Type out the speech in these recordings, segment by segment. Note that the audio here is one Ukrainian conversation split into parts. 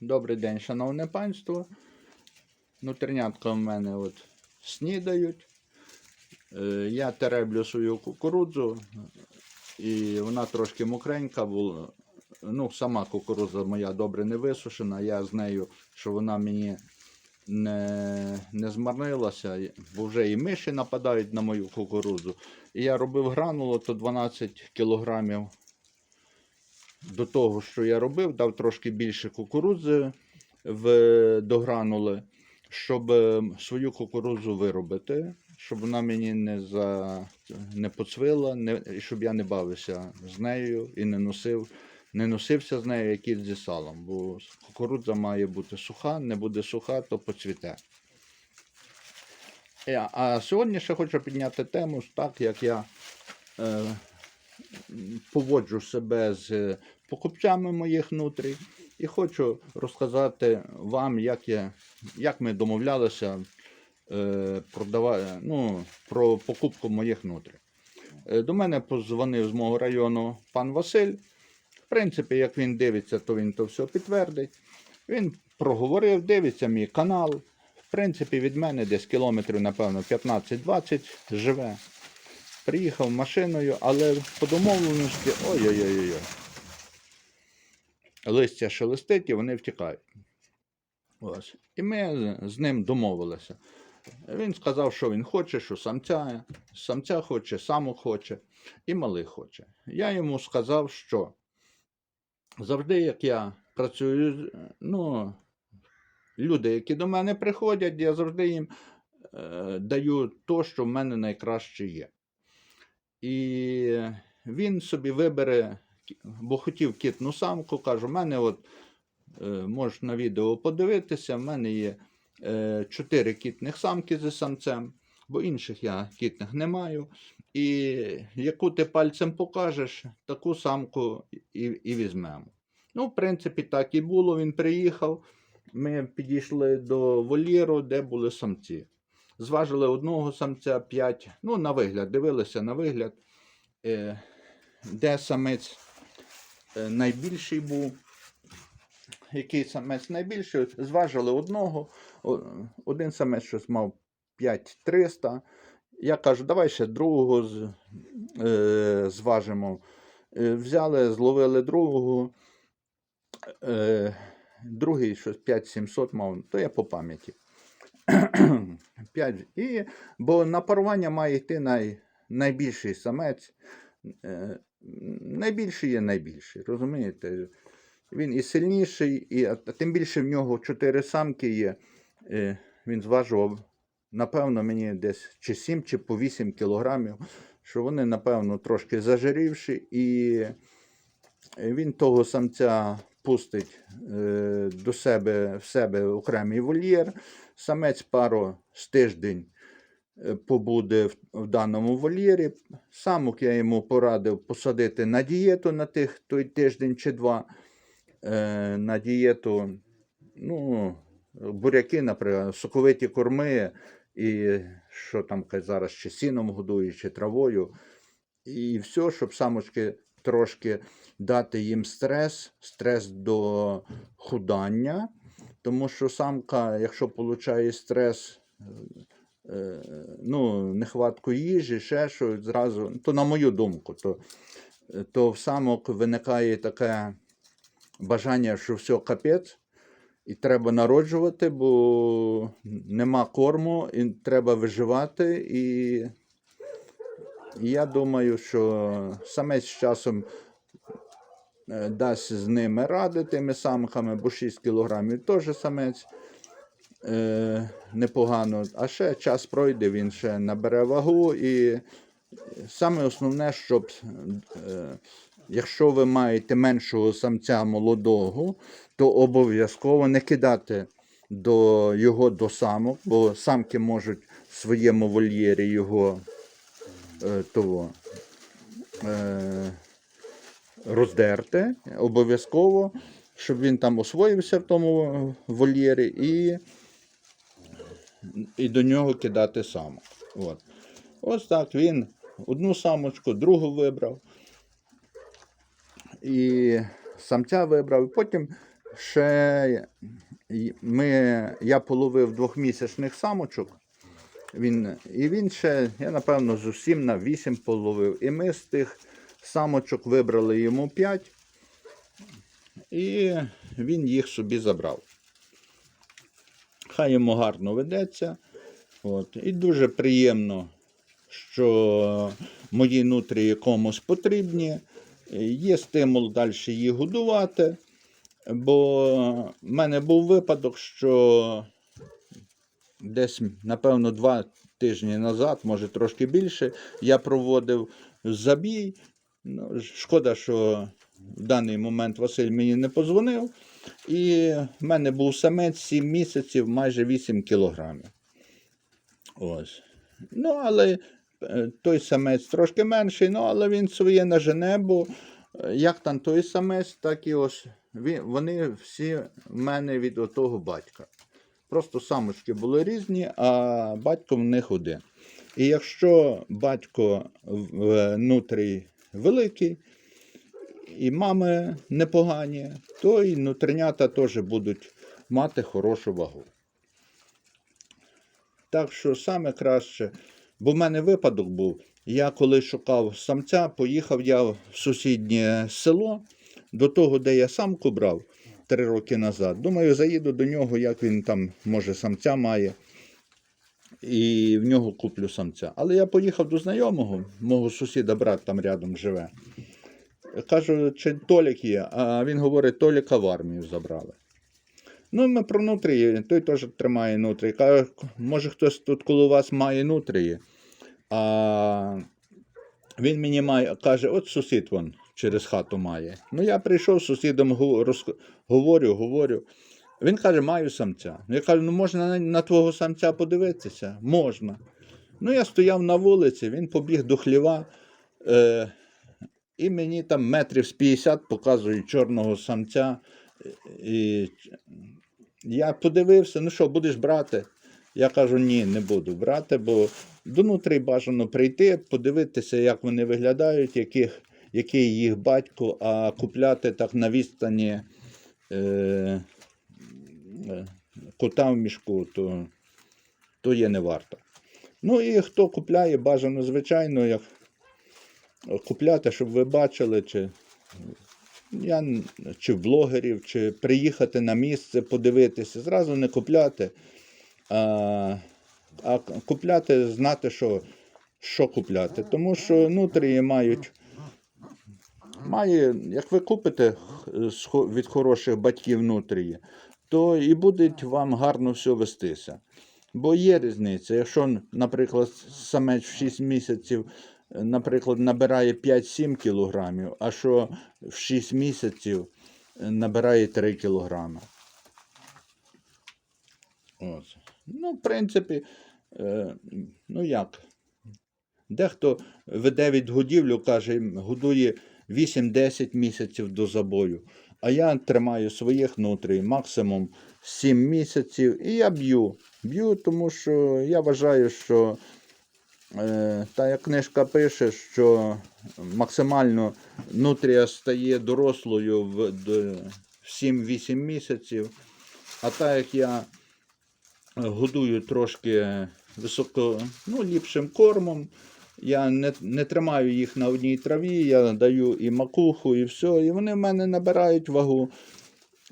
Добрий день, шановне панство. Внутрінятка в мене от снідають. Е, Я тереблю свою кукурудзу, і вона трошки мокренька була. Ну, сама кукурудза моя добре не висушена. Я з нею, що вона мені не, не змарнилася, бо вже і миші нападають на мою кукурудзу. І я робив гранулу, то 12 кілограмів до того, що я робив, дав трошки більше кукурудзи в, до гранули, щоб е, свою кукурудзу виробити, щоб вона мені не, за, не поцвила, не, і щоб я не бавився з нею і не носив. Не носився з нею як із зі салом, бо кукурудза має бути суха, не буде суха, то поцвіте. Е, А сьогодні ще хочу підняти тему, так як я е, поводжу себе з е, покупцями моїх нутрій, і хочу розказати вам, як, я, як ми домовлялися е, продава, ну, про покупку моїх нутрій. Е, До мене позвонив з мого району пан Василь. В принципі, як він дивиться, то він то все підтвердить. Він проговорив, дивиться мій канал. В принципі, від мене десь кілометрів, напевно, 15-20 живе. Приїхав машиною, але по домовленості ой-ой-ой. Листя шелестить і вони втікають. Ось. І ми з ним домовилися. Він сказав, що він хоче, що самця, самця хоче, самок хоче і малий хоче. Я йому сказав, що завжди, як я працюю, ну, люди, які до мене приходять, я завжди їм е, даю то, що в мене найкраще є. І він собі вибере, бо хотів кітну самку, кажу, в мене от, е, можеш на відео подивитися, в мене є е, чотири кітних самки зі самцем, бо інших я кітних не маю. І яку ти пальцем покажеш, таку самку і, і візьмемо. Ну, в принципі, так і було. Він приїхав. Ми підійшли до вольєру, де були самці. Зважили одного самця 5, ну, на вигляд, дивилися на вигляд, е, де самець е, найбільший був. Який самець найбільший? Зважили одного. Один самець щось мав 5300. Я кажу, давай ще другого е, зважимо. Взяли, зловили другого. Другий щось 5700 мав, то я по пам'яті. 5. І, бо на парування має йти най, найбільший самець. Е, найбільший є найбільший, розумієте? Він і сильніший, і, а тим більше в нього 4 самки є. Е, він зважував, напевно, мені десь чи 7, чи по 8 кілограмів, що вони, напевно, трошки зажирівші, і він того самця пустить е, до себе в себе окремий вольєр. Самець пару з тиждень е, побуде в, даному вольєрі. Самок я йому порадив посадити на дієту на тих той тиждень чи два. Е, на дієту, ну, буряки, наприклад, соковиті корми, і що там зараз чи сіном годують, чи травою. І все, щоб самочки трошки дати їм стрес, стрес до худання. Тому що самка, якщо получає стрес, е, ну, нехватку їжі, ще що зразу, то на мою думку, то, то в самок виникає таке бажання, що все капець, і треба народжувати, бо нема корму, і треба виживати. І я думаю, що самець з часом е, дасть з ними ради тими самками, бо 6 кілограмів теж самець е, непогано. А ще час пройде, він ще набере вагу. І саме основне, щоб е, якщо ви маєте меншого самця молодого, то обов'язково не кидати до його до самок, бо самки можуть в своєму вольєрі його е, того, е, роздерти. Обов'язково, щоб він там освоївся в тому вольєрі і, і до нього кидати самок. От. Ось так він одну самочку, другу вибрав. І самця вибрав. Потім ще ми, я половив двохмісячних самочок. Він, і він ще, я напевно, з усім на 8 половив. І ми з тих самочок вибрали йому 5. І він їх собі забрав. Хай йому гарно ведеться. От. І дуже приємно, що мої нутрії комусь потрібні. Є стимул далі їх годувати. Бо в мене був випадок, що десь, напевно, два тижні назад, може трошки більше, я проводив забій. Ну, шкода, що в даний момент Василь мені не позвонив. І в мене був самець 7 місяців, майже 8 кілограмів. Ось. Ну, але е, той самець трошки менший, ну, але він своє нажене, бо е, як там той самець, так і ось вони всі в мене від отого батька. Просто самочки були різні, а батько в них один. І якщо батько внутрі великий, і мами непогані, то і нутринята теж будуть мати хорошу вагу. Так що саме краще, бо в мене випадок був. Я коли шукав самця, поїхав я в сусіднє село до того, де я самку брав три роки назад. Думаю, заїду до нього, як він там, може, самця має. І в нього куплю самця. Але я поїхав до знайомого, мого сусіда, брат там рядом живе. Кажу, чи Толік є, а він говорить, Толіка в армію забрали. Ну, ми про нутрії, той теж тримає нутрії. Каже, може хтось тут коло вас має нутрії. А він мені має, каже, от сусід вон через хату має. Ну, я прийшов з сусідом, говорю, говорю. Він каже, маю самця. Я кажу, ну можна на, на твого самця подивитися? Можна. Ну, я стояв на вулиці, він побіг до хліва. Е, і мені там метрів з 50 показують чорного самця. І я подивився, ну що, будеш брати? Я кажу, ні, не буду брати, бо донутрі бажано прийти, подивитися, як вони виглядають, яких, який їх батько, а купляти так на відстані е, е, кота в мішку, то, то є не варто. Ну і хто купляє, бажано, звичайно, як купляти, щоб ви бачили, чи, я, чи блогерів, чи приїхати на місце, подивитися. Зразу не купляти, а, а купляти, знати, що, що купляти. Тому що нутрії мають. Має, як ви купите хо- від хороших батьків нутрії, то і буде вам гарно все вестися. Бо є різниця. Якщо, наприклад, самець в 6 місяців, е, наприклад, набирає 5-7 кілограмів, а що в 6 місяців е, набирає 3 кілограми. Ось. Ну, в принципі, е, ну як? Дехто веде від годівлю, каже, годує 8-10 місяців до забою. А я тримаю своїх нутрій максимум 7 місяців і я б'ю. Б'ю, тому що я вважаю, що е, та як книжка пише, що максимально нутрія стає дорослою в, в 7-8 місяців. А так як я годую трошки високо, ну, ліпшим кормом. Я не, не тримаю їх на одній траві, я даю і макуху, і все. І вони в мене набирають вагу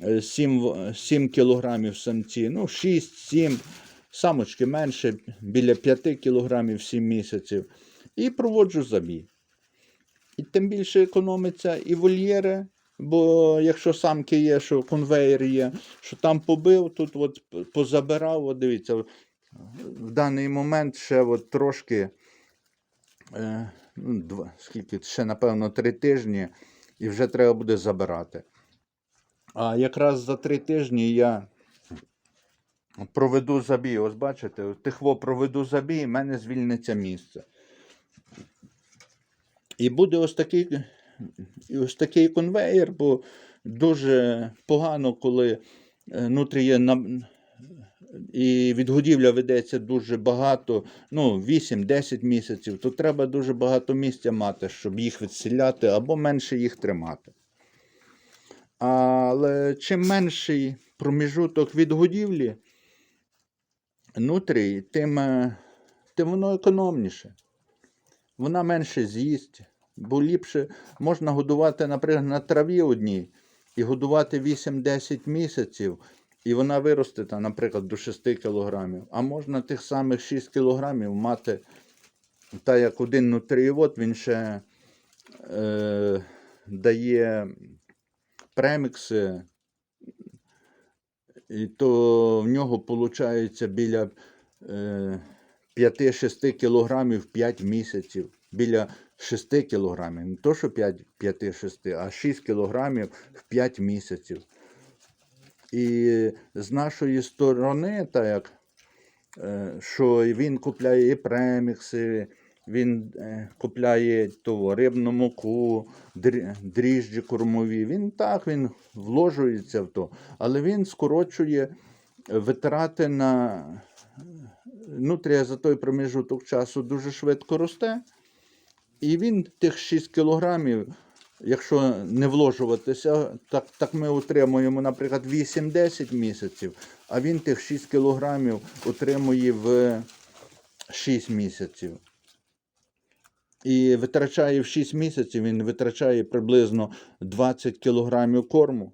е, 7, в- 7 кілограмів самці, ну 6-7, самочки менше, біля 5 кілограмів 7 місяців. І проводжу забій. І тим більше економиться і вольєри, бо якщо самки є, що конвейер є, що там побив, тут от позабирав, от дивіться, в даний момент ще от трошки, два, скільки, ще напевно три тижні, і вже треба буде забирати. А якраз за три тижні я проведу забій. Ось бачите, тихво проведу забій, і в мене звільниться місце. І буде ось такий, ось такий конвейер, бо дуже погано, коли е, нутріє на, і відгодівля ведеться дуже багато, ну, 8-10 місяців, то треба дуже багато місця мати, щоб їх відселяти або менше їх тримати. Але чим менший проміжуток від годівлі нутрій, тим, е, тим воно економніше. Вона менше з'їсть, бо ліпше можна годувати, наприклад, на траві одній і годувати 8-10 місяців, і вона виросте, там, наприклад, до 6 кілограмів. А можна тих самих 6 кілограмів мати, так як один нутрієвод, він ще е, дає премікси, і то в нього виходить біля е, 5-6 кілограмів 5 місяців. Біля 6 кілограмів. Не то, що 5, 5-6, а 6 кілограмів в 5 місяців. І з нашої сторони, так е, що він купляє і премікси, він е, купляє ту рибну муку, дріжджі кормові. Він так, він вложується в то, але він скорочує витрати на нутрія за той проміжуток часу дуже швидко росте. І він тих 6 кілограмів, якщо не вложуватися, так, так ми отримуємо, наприклад, 8-10 місяців, а він тих 6 кілограмів отримує в 6 місяців. І витрачає в 6 місяців, він витрачає приблизно 20 кілограмів корму.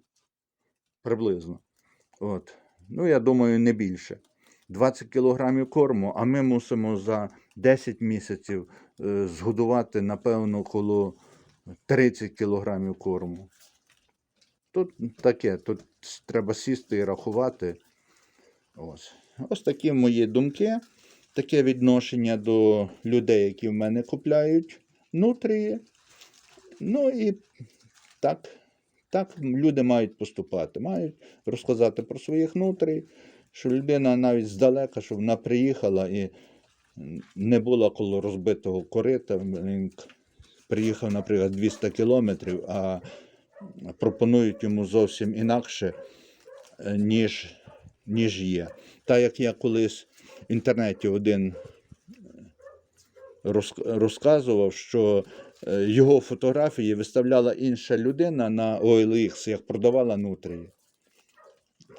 Приблизно. От. Ну, я думаю, не більше. 20 кілограмів корму, а ми мусимо за 10 місяців е, згодувати, напевно, коло 30 кілограмів корму. Тут таке, тут треба сісти і рахувати. Ось. Ось такі мої думки, таке відношення до людей, які в мене купляють нутрії. Ну і так, так люди мають поступати, мають розказати про своїх нутрій, що людина навіть здалека, що вона приїхала і не була коло розбитого корита. Приїхав, наприклад, 200 кілометрів, а пропонують йому зовсім інакше, е, ніж, ніж є. Так як я колись в інтернеті один розказував, що е, його фотографії виставляла інша людина на OLX, як продавала нутрії.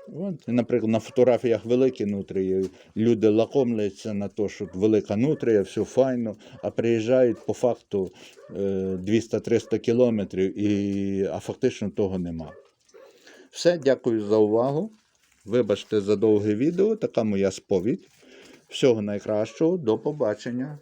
От, наприклад, на фотографіях великі нутрії, люди лакомляться на те, що велика нутрія, все файно, а приїжджають по факту е, 200-300 кілометрів, і, а фактично того нема. Все, дякую за увагу. Вибачте за довге відео, така моя сповідь. Всього найкращого, до побачення.